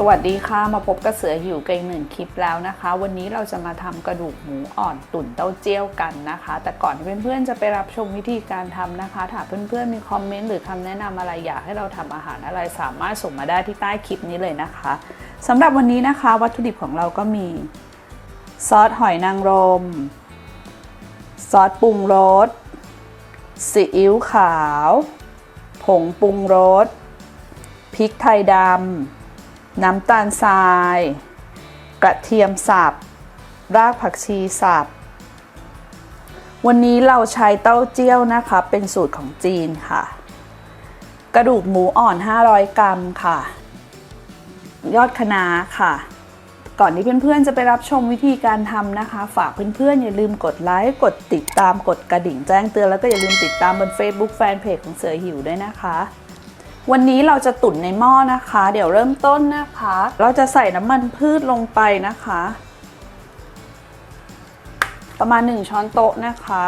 สวัสดีค่ะ มาพบกับเสือหิวกันอีกหนึ่งคลิปแล้วนะคะ วันนี้เราจะมาทำกระดูกหมูอ่อนตุ๋นเต้าเจี้ยวกันนะคะ แต่ก่อนที่เพื่อนๆจะไปรับชมวิธีการทำนะคะถ้าเพื่อนๆมีคอมเมนต์หรือคำแนะนำอะไรอยากให้เราทำอาหารอะไรสามารถส่งมาได้ที่ใต้คลิปนี้เลยนะคะสำหรับวันนี้นะคะ วัตถุดิบของเราก็มีซอสหอยนางรม ซอสปรุงรสซีอิ๊วขาว ผงปรุงรสพริกไทยดำ น้ำตาลทราย กระเทียมสับ รากผักชีสับ วันนี้เราใช้เต้าเจี้ยวนะคะ เป็นสูตรของจีนค่ะ กระดูกหมูอ่อน 500 กรัมค่ะ ยอดคะน้าค่ะ ก่อนที่เพื่อนๆจะไปรับชมวิธีการทำนะคะ ฝากเพื่อนๆอย่าลืมกดไลค์ กดติดตาม กดกระดิ่งแจ้งเตือน แล้วก็อย่าลืมติดตามบน Facebook Fanpage ของเสือหิวด้วยนะคะ วันนี้เราจะตุ๋นในหม้อนะคะ เดี๋ยวเริ่มต้นนะคะ เราจะใส่น้ำมันพืชลงไปนะคะ ประมาณ 1 ช้อนโต๊ะนะคะ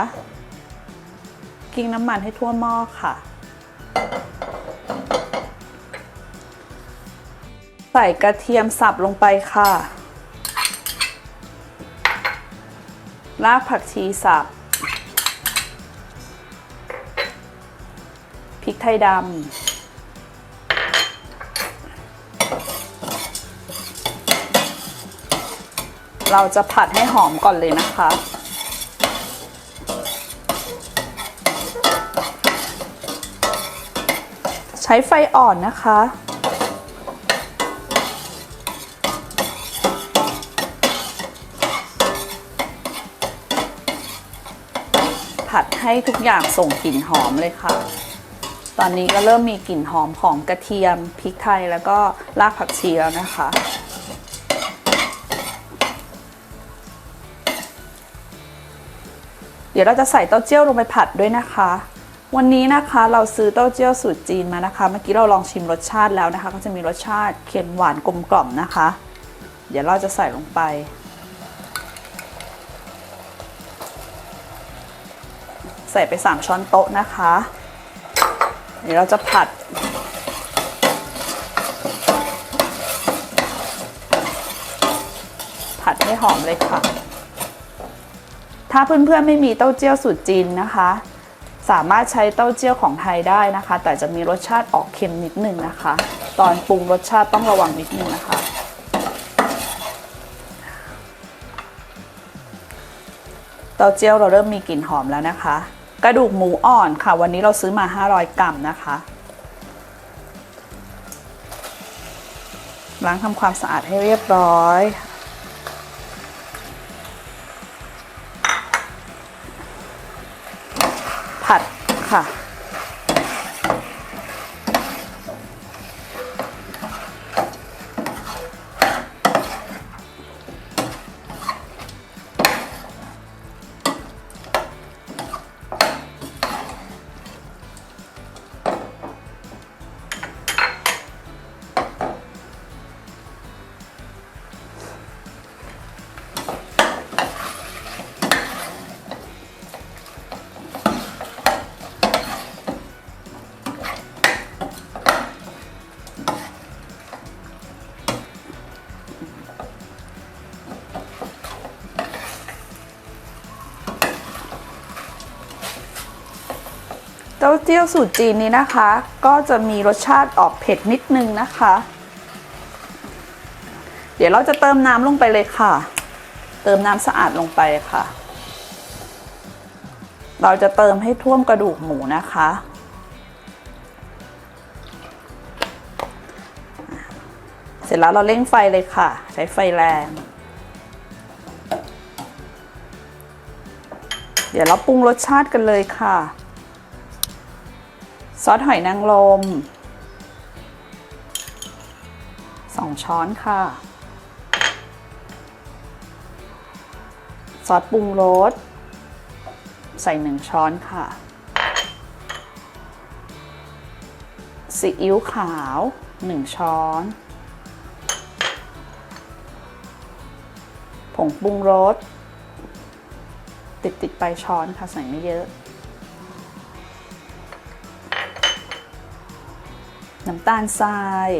กิ้งน้ำมันให้ทั่วหม้อค่ะ ใส่กระเทียมสับลงไปค่ะรากผักชีสับพริกไทยดำ เราจะผัดให้หอมก่อนเลยนะคะ ใช้ไฟอ่อนนะคะ ผัดให้ทุกอย่างส่งกลิ่นหอมเลยค่ะ ตอนนี้ก็เริ่มมีกลิ่นหอมของกระเทียมพริกไทยแล้วก็รากผักชีแล้วนะคะ ดี๋ยวเราจะใส่เต้าเจี้ยวลงไปผัดด้วยนะคะ วันนี้นะคะเราซื้อเต้าเจี้ยวสูตรจีนมานะคะ เมื่อกี้เราลองชิมรสชาติแล้วนะคะ ก็จะมีรสชาติเค็มหวานกลมกล่อมนะคะ เดี๋ยวเราจะใส่ลงไปใส่ไป 3 ช้อนโต๊ะนะคะ เดี๋ยวเราจะผัด ผัดให้หอมเลยค่ะ ถ้าเพื่อนๆไม่มีเต้าเจี้ยวสูตรจีนนะคะ สามารถใช้เต้าเจี้ยวของไทยได้นะคะ แต่จะมีรสชาติออกเค็มนิดนึงนะคะ ตอนปรุงรสชาติต้องระวังนิดนึงนะคะ เต้าเจี้ยวเราเริ่มมีกลิ่นหอมแล้วนะคะ กระดูกหมูอ่อนค่ะ วันนี้เราซื้อมา 500 กรัมนะคะล้างทำความสะอาดให้เรียบร้อย ผัดค่ะ เต้าเจี้ยวสูตรจีนนี้นะคะ ก็จะมีรสชาติออกเผ็ดนิดนึงนะคะ เดี๋ยวเราจะเติมน้ำลงไปเลยค่ะ เติมน้ำสะอาดลงไปค่ะ เราจะเติมให้ท่วมกระดูกหมูนะคะ เสร็จแล้วเราเร่งไฟเลยค่ะ ใช้ไฟแรงเดี๋ยวเราปรุงรสชาติกันเลยค่ะ ซอสหอยนางรมสองช้อนค่ะ ซอสปรุงรสใส่หนึ่งช้อนค่ะ ซีอิ๊วขาวหนึ่งช้อน ผงปรุงรสติดติดไปช้อนค่ะใส่ไม่เยอะ น้ำตาลทราย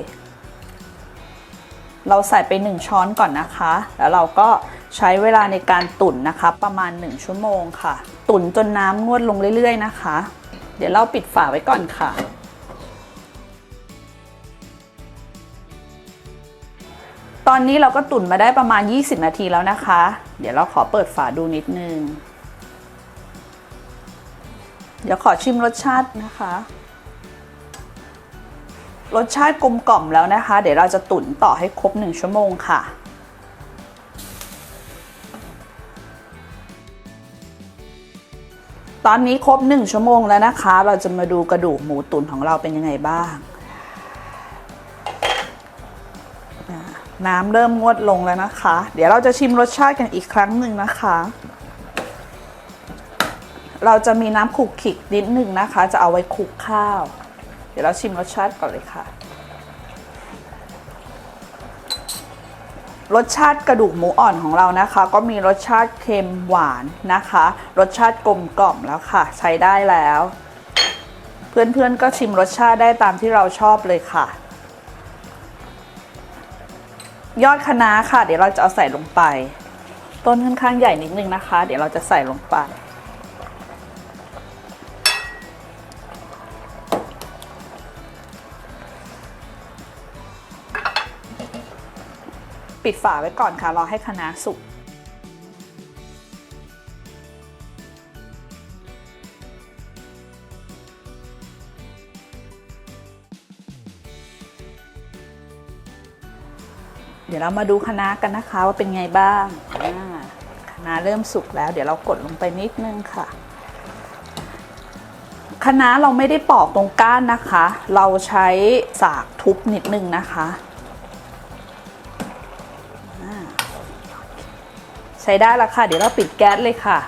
เราใส่ไป 1 ช้อนก่อนนะคะ แล้วเราก็ใช้เวลาในการตุ๋นนะคะ ประมาณ 1 ชั่วโมงค่ะ ตุ๋นจนน้ำงวดลงเรื่อยๆนะคะ เดี๋ยวเราปิดฝาไว้ก่อนค่ะตอนนี้เราก็ตุ๋นมาได้ประมาณ 20 นาทีแล้วนะคะ เดี๋ยวเราขอเปิดฝาดูนิดนึง เดี๋ยวขอชิมรสชาตินะคะ รสชาติกลมกล่อมแล้วนะคะ เดี๋ยวเราจะตุ๋นต่อให้ครบ 1 ชั่วโมงค่ะ ตอนนี้ครบ 1 ชั่วโมงแล้วนะคะ เราจะมาดูกระดูกหมูตุ๋นของเราเป็นยังไงบ้าง น้ำเริ่มงวดลงแล้วนะคะ เดี๋ยวเราจะชิมรสชาติกันอีกครั้งหนึ่งนะคะ เราจะมีน้ำขลุกขลิกนิดหนึ่งนะคะ จะเอาไว้คลุกข้าว ดี๋ยวเราชิมรสชาติก่อนเลยค่ะ รสชาติกระดูกหมูอ่อนของเรานะคะ ก็มีรสชาติเค็มหวานนะคะ รสชาติกลมกล่อมแล้วค่ะ ใช้ได้แล้ว เพื่อนๆก็ชิมรสชาติได้ตามที่เราชอบเลยค่ะ ยอดคะน้าค่ะ เดี๋ยวเราจะเอาใส่ลงไป ต้นค่อนข้างใหญ่นิดนึงนะคะ เดี๋ยวเราจะใส่ลงไป ปิดฝาไว้ก่อนค่ะ รอให้คะน้าสุก เดี๋ยวเรามาดูคะน้ากันนะคะว่าเป็นไงบ้างอ่าคะน้าเริ่มสุกแล้ว เดี๋ยวเรากดลงไปนิดนึงค่ะคะน้าเราไม่ได้ปอกตรงก้านนะคะ เราใช้สากทุบนิดนึงนะคะ ใช้ได้แล้วค่ะ เดี๋ยวเราปิดแก๊สเลยค่ะ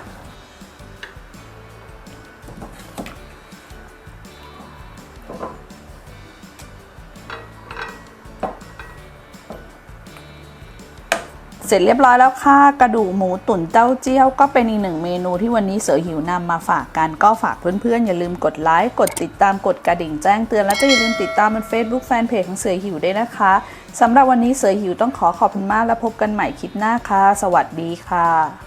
เสร็จเรียบร้อยแล้วค่ะ กระดูกหมูตุ๋นเต้าเจี้ยวก็เป็นอีกหนึ่งเมนูที่วันนี้เสือหิวนำมาฝากกัน ก็ฝากเพื่อนๆ อย่าลืมกดไลค์ กดติดตามกดกระดิ่งแจ้งเตือน แล้วก็อย่าลืมติดตามมัน Facebook Fanpage ของเสือหิวด้วยนะคะ สำหรับวันนี้เสือหิวต้องขอขอบคุณมากและพบกันใหม่คลิปหน้าค่ะ สวัสดีค่ะ